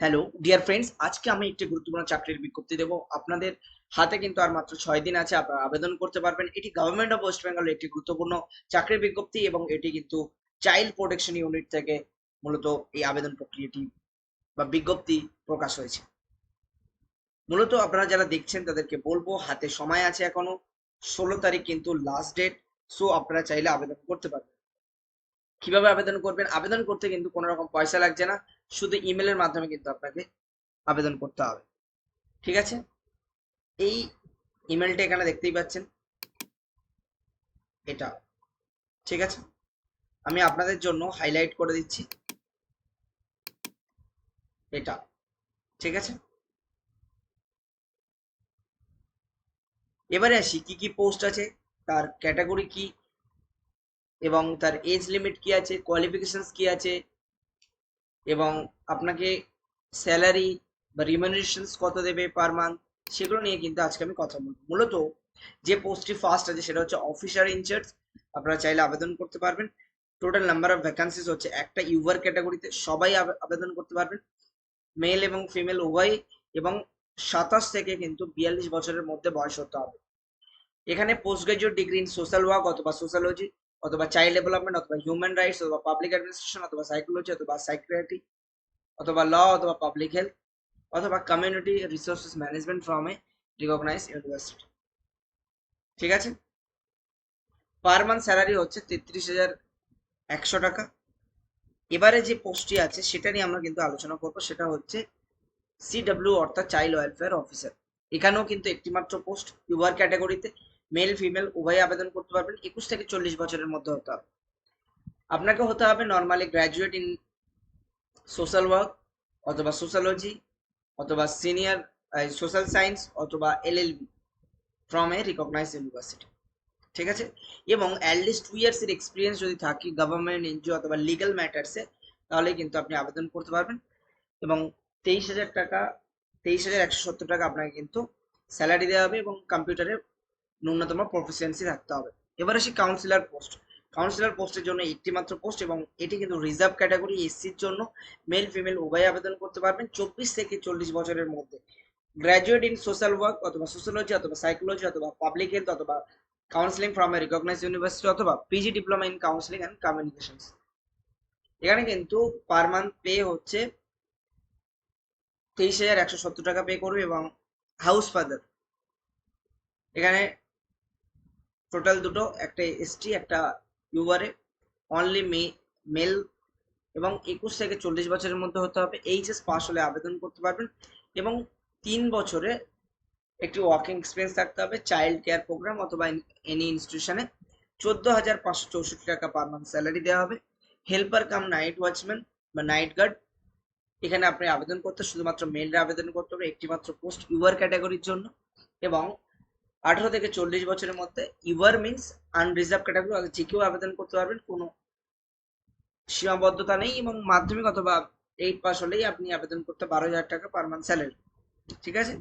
Hello dear friends আজকে আমি একটি গুরুত্বপূর্ণ চাকরির বিজ্ঞপ্তি দেবো। আপনাদের হাতে কিন্তু আর মাত্র ছয় দিন আছে, আপনারা আবেদন করতে পারবেন। এটি গভর্নমেন্ট অফ ওয়েস্ট বেঙ্গলের একটি গুরুত্বপূর্ণ চাকরির বিজ্ঞপ্তি এবং এটি কিন্তু চাইল্ড প্রোটেকশন ইউনিট থেকে মূলত এই আবেদন প্রক্রিয়াটি বা বিজ্ঞপ্তি প্রকাশ হয়েছে। মূলত আপনারা যারা দেখছেন, তাদেরকে বলব, হাতে সময় আছে এখনও, ষোলো তারিখ কিন্তু লাস্ট ডেট সো আপনারা চাইলে আবেদন করতে পারবেন। কীভাবে আবেদন করবেন? আবেদন করতে কিন্তু কোনো রকম পয়সা লাগছে না। শুধু ইমেলের মাধ্যমে কিন্তু আপনাকে আবেদন করতে হবে। ঠিক আছে? এই ইমেলটা এখানে দেখতেই পাচ্ছেন। এটা। ঠিক আছে? আমি আপনাদের জন্য হাইলাইট করে দিচ্ছি। এটা। ঠিক আছে? এবারে আসি, কি কি পোস্ট আছে, তার ক্যাটাগরি কি, এবং তার এজ লিমিট কি আছে কোয়ালিফিকেশনস কি আছে এবং আপনাকে স্যালারি বা রিমিউনারেশনস কত দেবে পার মান্থ সেগুলো নিয়ে কিন্তু আজকে আমি কথা বলব। মূলত যে পোস্টটি ফার্স্ট আছে, সেটা হচ্ছে অফিসার ইনচার্জ আপনারা চাইলে আবেদন করতে পারবেন। টোটাল নাম্বার অফ ভ্যাকান্সিস হচ্ছে একটা ইউভার ক্যাটাগরিতে সবাই আবেদন করতে পারবেন। মেল এবং ফিমেল উভয় এবং সাতাশ থেকে কিন্তু বিয়াল্লিশ বছরের মধ্যে বয়স হতে হবে। এখানে post graduate degree in social work অথবা সোশ্যালজি অথবা চাইল্ড ডেভেলপমেন্ট অথবা হিউম্যান রাইটস অথবা পাবলিক অ্যাডমিনিস্ট্রেশন অথবা সাইকোলজি অথবা সাইক্রিয়াটি অথবা ল অথবা পাবলিক হেলথ অথবা community resources management from a recognise university ঠিক আছে? পার মান্থ স্যালারি হচ্ছে তেত্রিশ হাজার একশো টাকা। এবারে যে পোস্টটি আছে, সেটা নিয়ে আমরা কিন্তু আলোচনা করব। সেটা হচ্ছে সিডব্লিউ অর্থাৎ চাইল্ড ওয়েলফেয়ার অফিসার এখানেও কিন্তু একটিমাত্র পোস্ট ইউআর ক্যাটাগরিতে মেল ফিমেল উভয় আবেদন করতে পারবেন। একুশ থেকে চল্লিশ বছরের মধ্যে হতে হবে। আপনাকে হতে হবে normally graduate in social work অথবা সোশ্যালজি অথবা সিনিয়র সোশ্যাল সায়েন্স অথবা LLB from a recognise university ঠিক আছে? এবং অ্যাটলিস্ট টু ইয়ার্স এর এক্সপিরিয়েন্স যদি থাকে গভর্নমেন্ট এনজিও অথবা লিগাল ম্যাটার্সে তাহলে কিন্তু আপনি আবেদন করতে পারবেন। এবং তেইশ হাজার টাকা, তেইশ হাজার একশো সত্তর টাকা আপনাকে কিন্তু স্যালারি দেওয়া হবে এবং কম্পিউটারে ন্যূনতম প্রফিসিয়েন্সি থাকতে হবে। এবার আসি কাউন্সিলর পোস্ট কাউন্সিলর পোস্টের জন্য একটি মাত্র পোস্ট এবং এটি কিন্তু রিজার্ভ ক্যাটাগরি এসসির জন্য মেল ফিমেল উভয় আবেদন করতে পারবেন চব্বিশ থেকে চল্লিশ বছরের মধ্যে। গ্র্যাজুয়েট ইন সোশ্যাল ওয়ার্ক অথবা সোশ্যালজি অথবা সাইকোলজি অথবা পাবলিক হেলথ অথবা counselling from a recognise university অথবা PG diploma in counselling and communications এখানে কিন্তু পার মান্থ পে হচ্ছে তেইশ হাজার একশো সত্তর টাকা পে করবে এবং হাউস ফাদার এখানে টোটাল দুটো, একটা এসটি, একটা ইউআরএ অনলি মে মেল এবং একুশ থেকে চল্লিশ বছরের মধ্যে হতে হবে। এইচএস পাস হলে আবেদন করতে পারবেন এবং তিন বছরে একটি ওয়ার্কিং এক্সপিরিয়েন্স থাকতে হবে চাইল্ড কেয়ার প্রোগ্রাম অথবা এনি ইনস্টিটিউশনে চোদ্দ হাজার পাঁচশো চৌষট্টি টাকা পার মান্থ স্যালারি দেওয়া হবে। হেল্পার কাম নাইট ওয়াচম্যান বা নাইট গার্ড এখানে আপনি আবেদন করতে, শুধুমাত্র মেলরা আবেদন করতে হবে একটি মাত্র পোস্ট ইউআর ক্যাটাগরির জন্য। এবং আঠারো থেকে চল্লিশ বছরের মধ্যে ইউআর মিনস আনরিজার্ভ ক্যাটাগরি যে কেউ আবেদন করতে পারবেন, কোনো সীমাবদ্ধতা নেই এবং মাধ্যমিক অথবা এইট পাস হলেই আপনি আবেদন করতে বারো হাজার টাকা পার মান্থ স্যালারি ঠিক আছে?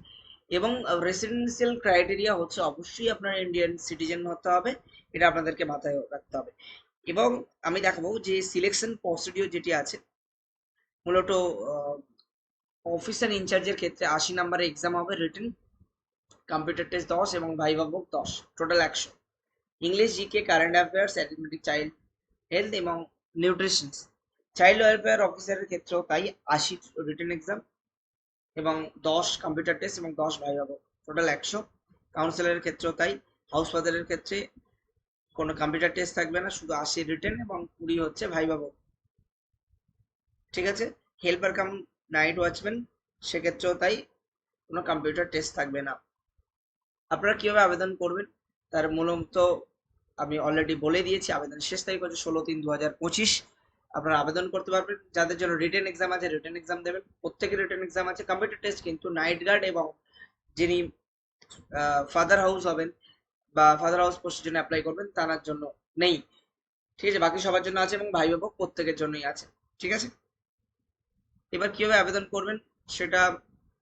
এবং রেসিডেন্সিয়াল ক্রাইটেরিয়া হচ্ছে অবশ্যই আপনার ইন্ডিয়ান সিটিজেন হতে হবে, এটা আপনাদেরকে মাথায় রাখতে হবে। এবং আমি দেখাবো যে সিলেকশন প্রসিডিওর যেটি আছে, মূলত অফিসার ইনচার্জের ক্ষেত্রে আশি নাম্বারের এক্সাম হবে রিটেন কম্পিউটার টেস্ট দশ এবং ভাইভা বুক দশ। টোটাল একশো। English GK current affairs athletic child health এবং নিউট্রিশনস চাইল্ড ওয়েলফেয়ার অফিসারের ক্ষেত্রেও তাই আশি রিটার্ন এক্সাম এবং দশ কম্পিউটার টেস্ট এবং দশ ভাইভা বুক টোটাল একশো। কাউন্সিলরের ক্ষেত্রেও তাই। হাউস ফাদারের ক্ষেত্রে কোনো কম্পিউটার টেস্ট থাকবে না, শুধু আশি রিটেন এবং কুড়ি হচ্ছে ভাইভা বুক ঠিক আছে? হেল্পার কাম নাইট ওয়াচম্যান সেক্ষেত্রেও তাই কোনো কম্পিউটার টেস্ট থাকবে না। আপনারা কীভাবে আবেদন করবেন? তার মূলত আমি অলরেডি বলে দিয়েছি আবেদন শেষ তারিখ হচ্ছে ষোলো তিন দু হাজার পঁচিশ। আপনারা আবেদন করতে পারবেন। যাদের জন্য রিটেন এক্সাম আছে রিটেন এক্সাম দেবেন। প্রত্যেকের রিটেন এক্সাম আছে। কম্পিউটার টেস্ট কিন্তু নাইট গার্ড এবং যিনি ফাদার হাউস হবেন বা ফাদার হাউস পোস্টের জন্য অ্যাপ্লাই করবেন, তার জন্য নেই। ঠিক আছে? বাকি সবার জন্য আছে এবং ভাই বাবক প্রত্যেকের জন্যই আছে। ঠিক আছে? এবার কীভাবে আবেদন করবেন? সেটা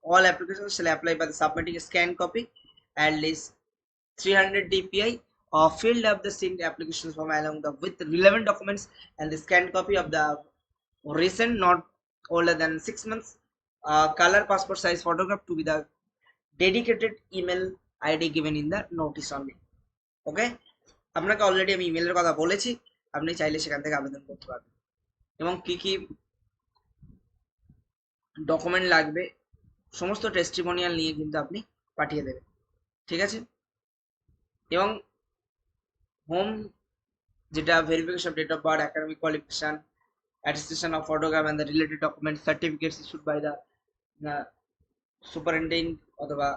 অল অ্যাপ্লিকেশন shall অ্যাপ্লাই বা the scan copy at least 300 dpi or filled up the same application form along the with relevant documents and the scanned copy of the recent, not older than six months colour passport size photograph to be the dedicated email ID given in the notice only okay আপনাকে already আমি ইমেলের কথা বলেছি, আপনি চাইলে সেখান থেকে আবেদন করতে পারবেন। এবং কি কি ডকুমেন্ট লাগবে, সমস্ত টেস্টিমোনিয়াল নিয়ে কিন্তু আপনি পাঠিয়ে দেবেন। ঠিক আছে? এবং হোম যেটা verification date of birth academic qualification attestation of photograph and the related documents certificates issued by the uh, অথবা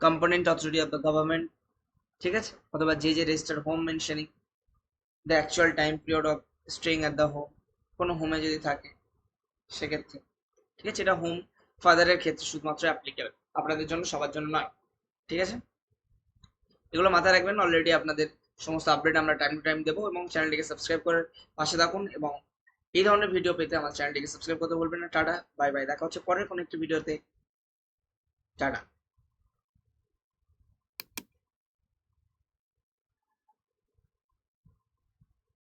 component authority of the government ঠিক আছে? অথবা যে যে registered home mentioning the actual time period of staying at the home কোনো হোমে যদি থাকে সেক্ষেত্রে ঠিক আছে? এটা হোম ফাদারের ক্ষেত্রে শুধুমাত্র অ্যাপ্লিকেবল আপনাদের জন্য সবার জন্য নয়। ঠিক আছে? এগুলো মাথায় রাখবেন অলরেডি আপনাদের সমস্ত আপডেট আমরা টাইম টু টাইম দেবো এবং চ্যানেলটিকে সাবস্ক্রাইব করে পাশে থাকুন এবং এই ধরনের ভিডিও পেতে আমার চ্যানেলটিকে সাবস্ক্রাইব করতে বলবেন না। টাটা বাই বাই দেখা হচ্ছে পরের কোনো একটি ভিডিওতে টাটা।